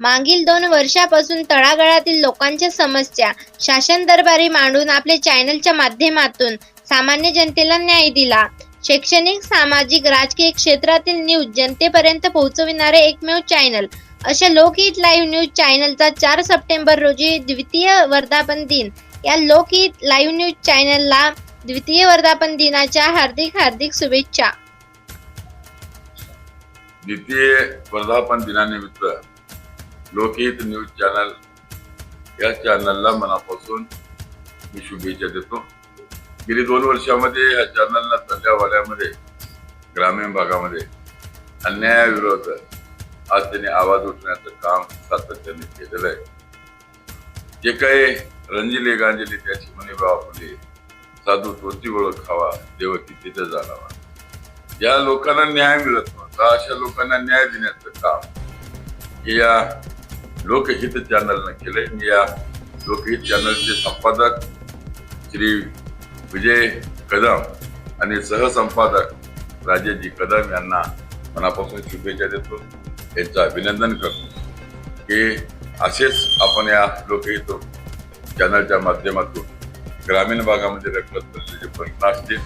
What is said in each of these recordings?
मागील दोन वर्षापासून तळागाळातील लोकांच्या समस्या शासन दरबारी मांडून आपल्या चॅनलच्या माध्यमातून सामान्य जनतेला न्याय दिला. शैक्षणिक सामाजिक राजकीय क्षेत्रातील न्यूज जनतेपर्यंत पोहोचविणारे एकमेव चॅनल. अशा लोकहित लाईव्ह न्यूज चॅनलचा चार सप्टेंबर रोजी द्वितीय वर्धापन दिन. या लोकहित लाईव्ह न्यूज चॅनलला द्वितीय वर्धापन दिनाच्या हार्दिक हार्दिक शुभेच्छा. द्वितीय वर्धापन दिनानिमित्त लोकहित न्यूज चॅनल या चॅनलला मनापासून मी शुभेच्छा देतो. गेली दोन वर्षामध्ये या चॅनलला तंड्यावाड्यामध्ये ग्रामीण भागामध्ये अन्यायाविरोध आज त्यांनी आवाज उठण्याचं काम सातत्याने केलेलं आहे. जे काही रंजिले गांजिले त्याची म्हणे बापुले साधू तोची ओळखावा देवकी तिथे जाणावा. या लोकांना न्याय मिळत नव्हता अशा लोकांना न्याय देण्याचं काम या लोकहित चॅनलनं केलंय. मी या लोकहित चॅनलचे संपादक श्री विजय कदम आणि सहसंपादक राजेजी कदम यांना मनापासून शुभेच्छा देतो. यांचं अभिनंदन करतो. की असेच आपण या लोकहित चॅनलच्या माध्यमातून ग्रामीण भागामध्ये रखडत असलेले प्रश्न असतील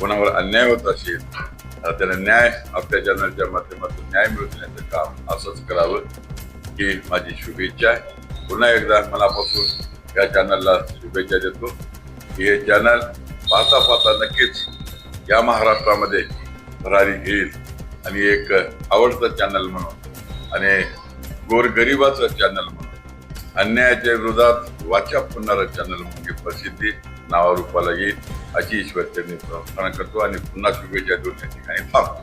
कोणावर अन्याय होत असेल तर न्याय आपल्या चॅनलच्या माध्यमातून न्याय मिळवण्याचं काम असंच करावं. ही माझी शुभेच्छा आहे. पुन्हा एकदा मनापासून या चॅनलला शुभेच्छा देतो. की हे चॅनल पाहता पाहता नक्कीच या महाराष्ट्रामध्ये भरारी घेईल. आणि एक आवडतं चॅनल म्हणून आणि गोरगरिबाचं चॅनल म्हणून अन्यायाच्या विरोधात वाचा पुन्हा चॅनल म्हणजे प्रसिद्धी नावारूपाला येईल अशी ईश्वर त्यांनी प्रार्थना करतो. आणि पुन्हा शुभेच्छा देऊन या ठिकाणी थांबतो.